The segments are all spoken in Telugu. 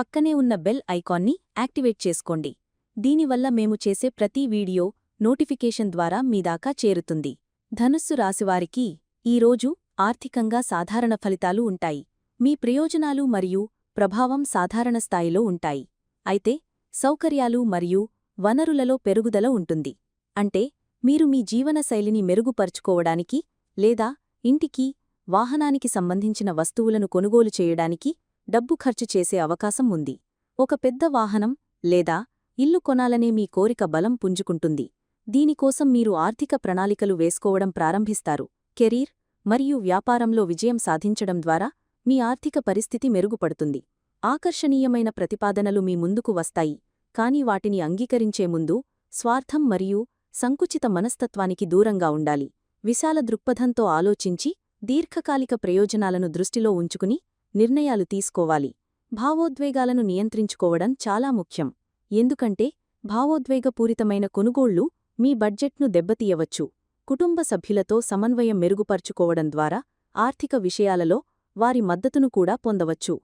పక్కనే ఉన్న బెల్ ఐకాన్ని యాక్టివేట్ చేసుకోండి. దీనివల్ల మేము చేసే ప్రతి వీడియో నోటిఫికేషన్ ద్వారా మీదాకా చేరుతుంది. ధనుస్సు రాశివారికి ఈరోజు ఆర్థికంగా సాధారణ ఫలితాలు ఉంటాయి. మీ ప్రయోజనాలు మరియు ప్రభావం సాధారణ స్థాయిలో ఉంటాయి. అయితే సౌకర్యాలు మరియు వనరులలో పెరుగుదల ఉంటుంది. అంటే మీరు మీ జీవనశైలిని మెరుగుపరుచుకోవడానికి లేదా ఇంటికి వాహనానికి సంబంధించిన వస్తువులను కొనుగోలు చేయడానికి డబ్బు ఖర్చు చేసే అవకాశం ఉంది. ఒక పెద్ద వాహనం లేదా ఇల్లు కొనాలనే మీ కోరిక బలం పుంజుకుంటుంది. దీనికోసం మీరు ఆర్థిక ప్రణాళికలు వేసుకోవడం ప్రారంభిస్తారు. కెరీర్ మరియు వ్యాపారంలో విజయం సాధించడం ద్వారా మీ ఆర్థిక పరిస్థితి మెరుగుపడుతుంది. ఆకర్షణీయమైన ప్రతిపాదనలు మీ ముందుకు వస్తాయి. కాని వాటిని అంగీకరించే ముందు స్వార్థం మరియు సంకుచిత మనస్తత్వానికి దూరంగా ఉండాలి. విశాల దృక్పథంతో ఆలోచించి దీర్ఘకాలిక ప్రయోజనాలను దృష్టిలో ఉంచుకుని నిర్ణయాలు తీసుకోవాలి. భావోద్వేగాలను నియంత్రించుకోవడం చాలా ముఖ్యం. ఎందుకంటే భావోద్వేగపూరితమైన కొనుగోళ్ళు మీ బడ్జెట్ను దెబ్బతీయవచ్చు. కుటుంబ సభ్యులతో సమన్వయం మెరుగుపర్చుకోవడం ద్వారా ఆర్థిక విషయాలలో వారి మద్దతును కూడా పొందవచ్చు.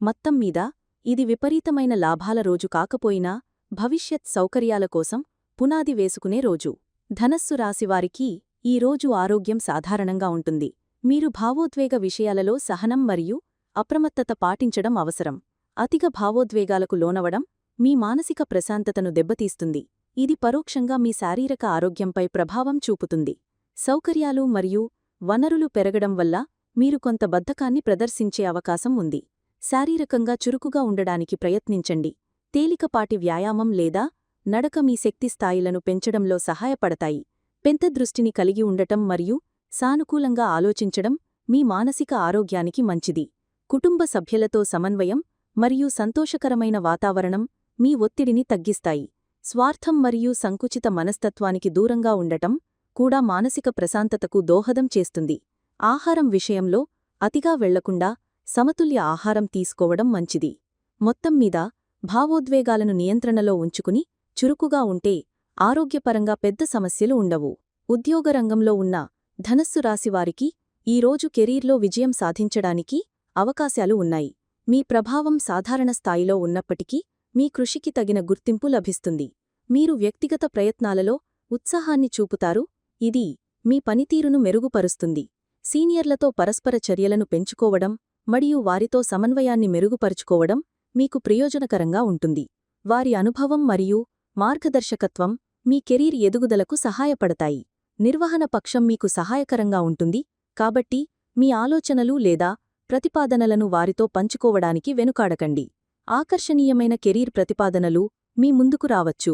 మొత్తం మీద ఇది విపరీతమైన లాభాల రోజు కాకపోయినా భవిష్యత్ సౌకర్యాల కోసం పునాది వేసుకునే రోజు. ధనస్సు రాశివారికి ఈ రోజు ఆరోగ్యం సాధారణంగా ఉంటుంది. మీరు భావోద్వేగ విషయాలలో సహనం మరియు అప్రమత్తత పాటించడం అవసరం. అతిగా భావోద్వేగాలకు లోనవడం మీ మానసిక ప్రశాంతతను దెబ్బతీస్తుంది. ఇది పరోక్షంగా మీ శారీరక ఆరోగ్యంపై ప్రభావం చూపుతుంది. సౌకర్యాలు మరియు వనరులు పెరగడం వల్ల మీరు కొంత బద్ధకాన్ని ప్రదర్శించే అవకాశం ఉంది. శారీరకంగా చురుకుగా ఉండడానికి ప్రయత్నించండి. తేలికపాటి వ్యాయామం లేదా నడక మీ శక్తి స్థాయిలను పెంచడంలో సహాయపడతాయి. పెంత దృష్టిని కలిగి ఉండటం మరియు సానుకూలంగా ఆలోచించడం మీ మానసిక ఆరోగ్యానికి మంచిది. కుటుంబ సభ్యులతో సమన్వయం మరియు సంతోషకరమైన వాతావరణం మీ ఒత్తిడిని తగ్గిస్తాయి. స్వార్థం మరియు సంకుచిత మనస్తత్వానికి దూరంగా ఉండటం కూడా మానసిక ప్రశాంతతకు దోహదం చేస్తుంది. ఆహారం విషయంలో అతిగా వెళ్ళకుండా సమతుల్య ఆహారం తీసుకోవడం మంచిది. మొత్తం మీద భావోద్వేగాలను నియంత్రణలో ఉంచుకుని చురుకుగా ఉంటే ఆరోగ్యపరంగా పెద్ద సమస్యలు ఉండవు. ఉద్యోగ రంగంలో ఉన్న ధనస్సు రాశివారికి ఈరోజు కెరీర్లో విజయం సాధించడానికి అవకాశాలు ఉన్నాయి. మీ ప్రభావం సాధారణ స్థాయిలో ఉన్నప్పటికీ మీ కృషికి తగిన గుర్తింపు లభిస్తుంది. మీరు వ్యక్తిగత ప్రయత్నాలలో ఉత్సాహాన్ని చూపుతారు. ఇది మీ పనితీరును మెరుగుపరుస్తుంది. సీనియర్లతో పరస్పర చర్యలను పెంచుకోవడం మరియు వారితో సమన్వయాన్ని మెరుగుపరుచుకోవడం మీకు ప్రయోజనకరంగా ఉంటుంది. వారి అనుభవం మరియు మార్గదర్శకత్వం మీ కెరీర్ ఎదుగుదలకు సహాయపడతాయి. నిర్వహణ పక్షం మీకు సహాయకరంగా ఉంటుంది. కాబట్టి మీ ఆలోచనలు లేదా ప్రతిపాదనలను వారితో పంచుకోవడానికి వెనుకాడకండి. ఆకర్షణీయమైన కెరీర్ ప్రతిపాదనలు మీ ముందుకు రావచ్చు.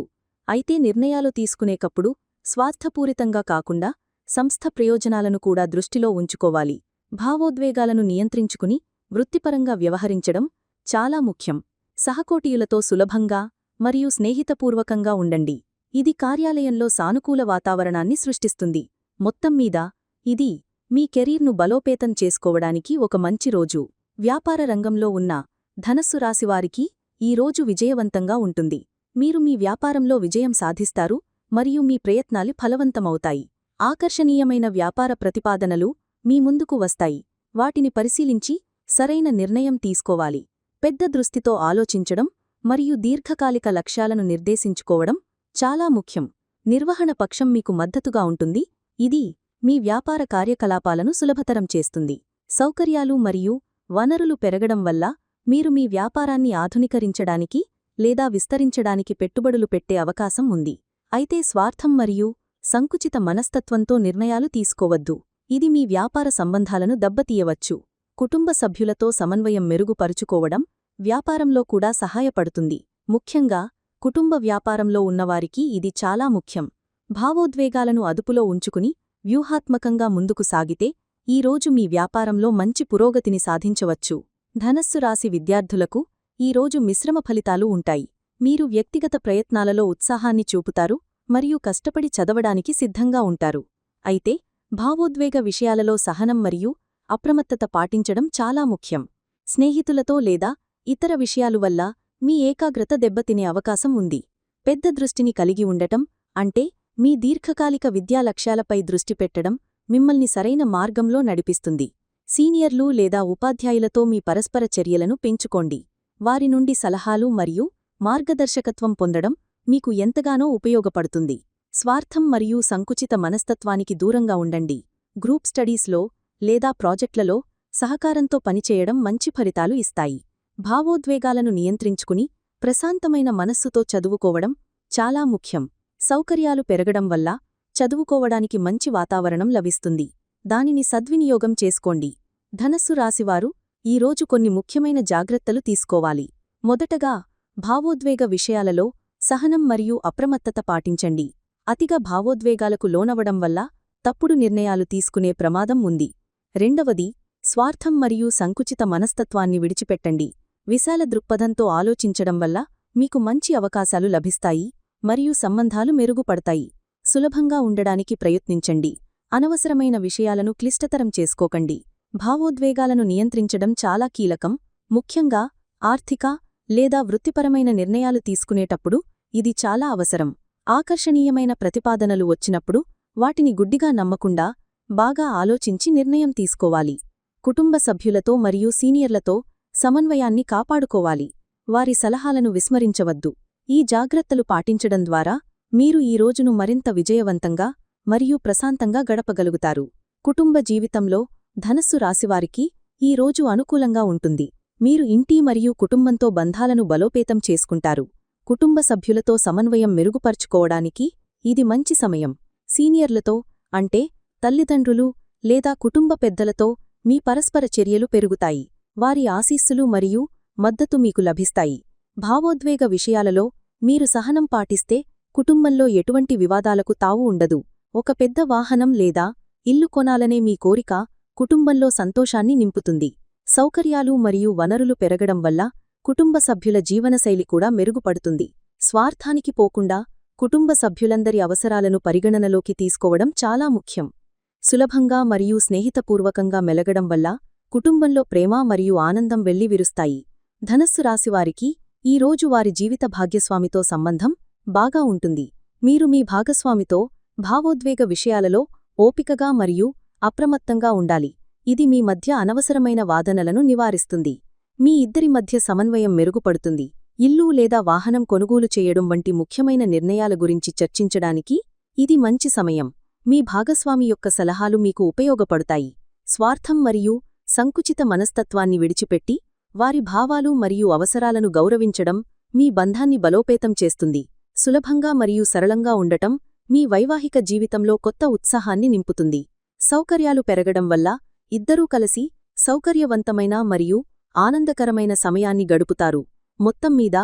అయితే నిర్ణయాలు తీసుకునేకప్పుడు స్వార్థపూరితంగా కాకుండా సంస్థ ప్రయోజనాలను కూడా దృష్టిలో ఉంచుకోవాలి. భావోద్వేగాలను నియంత్రించుకుని వృత్తిపరంగా వ్యవహరించడం చాలా ముఖ్యం. సహకోటీయులతో సులభంగా మరియు స్నేహితపూర్వకంగా ఉండండి. ఇది కార్యాలయంలో సానుకూల వాతావరణాన్ని సృష్టిస్తుంది. మొత్తం మీద ఇది మీ కెరీర్ను బలోపేతం చేసుకోవడానికి ఒక మంచి రోజు. వ్యాపార రంగంలో ఉన్న ధనస్సు రాశివారికి ఈ రోజు విజయవంతంగా ఉంటుంది. మీరు మీ వ్యాపారంలో విజయం సాధిస్తారు మరియు మీ ప్రయత్నాలు ఫలవంతమవుతాయి. ఆకర్షణీయమైన వ్యాపార ప్రతిపాదనలు మీ ముందుకు వస్తాయి. వాటిని పరిశీలించి సరైన నిర్ణయం తీసుకోవాలి. పెద్ద దృష్టితో ఆలోచించడం మరియు దీర్ఘకాలిక లక్ష్యాలను నిర్దేశించుకోవడం చాలా ముఖ్యం. నిర్వహణ పక్షం మీకు మద్దతుగా ఉంటుంది. ఇది మీ వ్యాపార కార్యకలాపాలను సులభతరం చేస్తుంది. సౌకర్యాలు మరియు వనరులు పెరగడం వల్ల మీరు మీ వ్యాపారాన్ని ఆధునికరించడానికి లేదా విస్తరించడానికి పెట్టుబడులు పెట్టే అవకాశం ఉంది. అయితే స్వార్థం మరియు సంకుచిత మనస్తత్వంతో నిర్ణయాలు తీసుకోవద్దు. ఇది మీ వ్యాపార సంబంధాలను దెబ్బతీయవచ్చు. కుటుంబ సభ్యులతో సమన్వయం మెరుగుపరుచుకోవడం వ్యాపారంలో కూడా సహాయపడుతుంది. ముఖ్యంగా కుటుంబ వ్యాపారంలో ఉన్నవారికి ఇది చాలా ముఖ్యం. భావోద్వేగాలను అదుపులో ఉంచుకుని వ్యూహాత్మకంగా ముందుకు సాగితే ఈరోజు మీ వ్యాపారంలో మంచి పురోగతిని సాధించవచ్చు. ధనస్సు రాశి విద్యార్థులకు ఈరోజు మిశ్రమ ఫలితాలు ఉంటాయి. మీరు వ్యక్తిగత ప్రయత్నాలలో ఉత్సాహాన్ని చూపుతారు మరియు కష్టపడి చదవడానికి సిద్ధంగా ఉంటారు. అయితే భావోద్వేగ విషయాలలో సహనం మరియు అప్రమత్తత పాటించడం చాలా ముఖ్యం. స్నేహితులతో లేదా ఇతర విషయాలు వల్ల మీ ఏకాగ్రత దెబ్బతినే అవకాశం ఉంది. పెద్ద దృష్టిని కలిగి ఉండటం అంటే మీ దీర్ఘకాలిక విద్యా లక్ష్యాలపై దృష్టి పెట్టడం మిమ్మల్ని సరైన మార్గంలో నడిపిస్తుంది. సీనియర్లు లేదా ఉపాధ్యాయులతో మీ పరస్పర చర్యలను పెంచుకోండి. వారి నుండి సలహాలు మరియు మార్గదర్శకత్వం పొందడం మీకు ఎంతగానో ఉపయోగపడుతుంది. స్వార్థం మరియు సంకుచిత మనస్తత్వానికి దూరంగా ఉండండి. గ్రూప్ స్టడీస్లో లేదా ప్రాజెక్టులలో సహకారంతో పనిచేయడం మంచి ఫలితాలు ఇస్తాయి. భావోద్వేగాలను నియంత్రించుకుని ప్రశాంతమైన మనస్సుతో చదువుకోవడం చాలా ముఖ్యం. సౌకర్యాలు పెరగడం వల్ల చదువుకోవడానికి మంచి వాతావరణం లభిస్తుంది. దానిని సద్వినియోగం చేసుకోండి. ధనస్సు రాశివారు ఈరోజు కొన్ని ముఖ్యమైన జాగ్రత్తలు తీసుకోవాలి. మొదటగా భావోద్వేగ విషయాలలో సహనం మరియు అప్రమత్తత పాటించండి. అతిగా భావోద్వేగాలకు లోనవడం వల్ల తప్పుడు నిర్ణయాలు తీసుకునే ప్రమాదం ఉంది. రెండవది స్వార్థం మరియు సంకుచిత మనస్తత్వాన్ని విడిచిపెట్టండి. విశాల దృక్పథంతో ఆలోచించడం వల్ల మీకు మంచి అవకాశాలు లభిస్తాయి. మరియు సంబంధాలు మెరుగుపడతాయి. సులభంగా ఉండడానికి ప్రయత్నించండి. అనవసరమైన విషయాలను క్లిష్టతరం చేసుకోకండి. భావోద్వేగాలను నియంత్రించడం చాలా కీలకం. ముఖ్యంగా ఆర్థిక లేదా వృత్తిపరమైన నిర్ణయాలు తీసుకునేటప్పుడు ఇది చాలా అవసరం. ఆకర్షణీయమైన ప్రతిపాదనలు వచ్చినప్పుడు వాటిని గుడ్డిగా నమ్మకుండా బాగా ఆలోచించి నిర్ణయం తీసుకోవాలి. కుటుంబ సభ్యులతో మరియు సీనియర్లతో సమన్వయాన్ని కాపాడుకోవాలి. వారి సలహాలను విస్మరించవద్దు. ఈ జాగ్రత్తలు పాటించడం ద్వారా మీరు ఈ రోజును మరింత విజయవంతంగా మరియు ప్రశాంతంగా గడపగలుగుతారు. కుటుంబ జీవితంలో ధనస్సు రాశివారికి ఈ రోజు అనుకూలంగా ఉంటుంది. మీరు ఇంటి మరియు కుటుంబంతో బంధాలను బలోపేతం చేసుకుంటారు. కుటుంబ సభ్యులతో సమన్వయం మెరుగుపర్చుకోవడానికి ఇది మంచి సమయం. సీనియర్లతో అంటే తల్లిదండ్రులు లేదా కుటుంబ పెద్దలతో మీ పరస్పర చర్యలు పెరుగుతాయి. వారి ఆశీస్సులు మరియు మద్దతు మీకు లభిస్తాయి. భావోద్వేగ విషయాలలో మీరు సహనం పాటిస్తే కుటుంబంలో ఎటువంటి వివాదాలకు తావు ఉండదు. ఒక పెద్ద వాహనం లేదా ఇల్లు కొనాలనే మీ కోరిక కుటుంబంలో సంతోషాన్ని నింపుతుంది. సౌకర్యాలు మరియు వనరులు పెరగడం వల్ల కుటుంబ సభ్యుల జీవనశైలి కూడా మెరుగుపడుతుంది. స్వార్థానికి పోకుండా కుటుంబ సభ్యులందరి అవసరాలను పరిగణనలోకి తీసుకోవడం చాలా ముఖ్యం. సులభంగా మరియు స్నేహితపూర్వకంగా మెలగడం వల్ల కుటుంబంలో ప్రేమ మరియు ఆనందం వెళ్ళివిరుస్తాయి ధనస్సు రాశివారికి ఈ రోజు వారి జీవిత భాగ్యస్వామితో సంబంధం బాగా ఉంటుంది. మీరు మీ భాగస్వామితో భావోద్వేగ విషయాలలో ఓపికగా మరియు అప్రమత్తంగా ఉండాలి. ఇది మీ మధ్య అనవసరమైన వాదనలను నివారిస్తుంది. మీ ఇద్దరి మధ్య సమన్వయం మెరుగుపడుతుంది. ఇల్లు లేదా వాహనం కొనుగోలు చేయడం వంటి ముఖ్యమైన నిర్ణయాల గురించి చర్చించడానికి ఇది మంచి సమయం. మీ భాగస్వామి యొక్క సలహాలు మీకు ఉపయోగపడతాయి. స్వార్థం మరియు సంకుచిత మనస్తత్వాన్ని విడిచిపెట్టి వారి భావాలు మరియు అవసరాలను గౌరవించడం మీ బంధాన్ని బలోపేతం చేస్తుంది. సులభంగా మరియు సరళంగా ఉండటం మీ వైవాహిక జీవితంలో కొత్త ఉత్సాహాన్ని నింపుతుంది. సౌకర్యాలు పెరగడం వల్ల ఇద్దరూ కలిసి సౌకర్యవంతమైన మరియు ఆనందకరమైన సమయాన్ని గడుపుతారు. మొత్తం మీద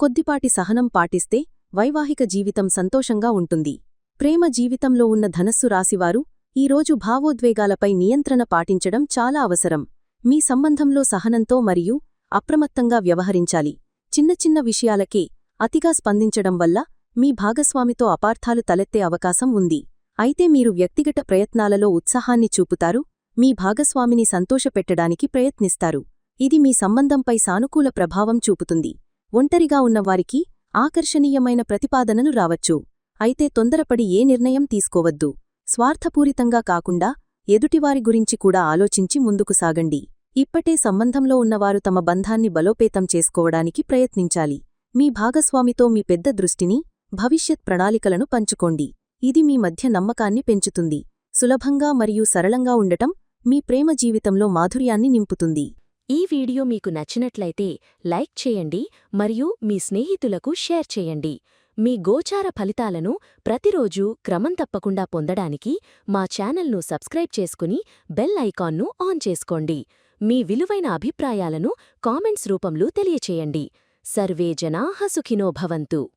కొద్దిపాటి సహనం పాటిస్తే వైవాహిక జీవితం సంతోషంగా ఉంటుంది. ప్రేమ జీవితంలో ఉన్న ధనస్సు రాశివారు ఈరోజు భావోద్వేగాలపై నియంత్రణ పాటించడం చాలా అవసరం. మీ సంబంధంలో సహనంతో మరియు అప్రమత్తంగా వ్యవహరించాలి. చిన్న చిన్న విషయాలకే అతిగా స్పందించడం వల్ల మీ భాగస్వామితో అపార్థాలు తలెత్తే అవకాశం ఉంది. అయితే మీరు వ్యక్తిగత ప్రయత్నాలలో ఉత్సాహాన్ని చూపుతారు మీ భాగస్వామిని సంతోషపెట్టడానికి ప్రయత్నిస్తారు. ఇది మీ సంబంధంపై సానుకూల ప్రభావం చూపుతుంది. ఒంటరిగా ఉన్నవారికి ఆకర్షణీయమైన ప్రతిపాదనలు రావచ్చు. అయితే తొందరపడి ఏ నిర్ణయం తీసుకోవద్దు. స్వార్థపూరితంగా కాకుండా ఎదుటివారి గురించి కూడా ఆలోచించి ముందుకు సాగండి. ఇప్పటే సంబంధంలో ఉన్నవారు తమ బంధాన్ని బలోపేతం చేసుకోవడానికి ప్రయత్నించాలి. మీ భాగస్వామితో మీ పెద్ద దృష్టిని భవిష్యత్ ప్రణాళికలను పంచుకోండి. ఇది మీ మధ్య నమ్మకాన్ని పెంచుతుంది. సులభంగా మరియు సరళంగా ఉండటం మీ ప్రేమ జీవితంలో మాధుర్యాన్ని నింపుతుంది. ఈ వీడియో మీకు నచ్చినట్లయితే లైక్ చేయండి మరియు మీ స్నేహితులకు షేర్ చేయండి. మీ గోచార ఫలితాలను ప్రతిరోజూ క్రమం తప్పకుండా పొందడానికి మా ఛానల్ను సబ్స్క్రైబ్ చేసుకుని బెల్ ఐకాన్ను ఆన్ చేసుకోండి. మీ విలువైన అభిప్రాయాలను కామెంట్స్ రూపంలో తెలియచేయండి. సర్వే జనా సుఖినో భవంతు.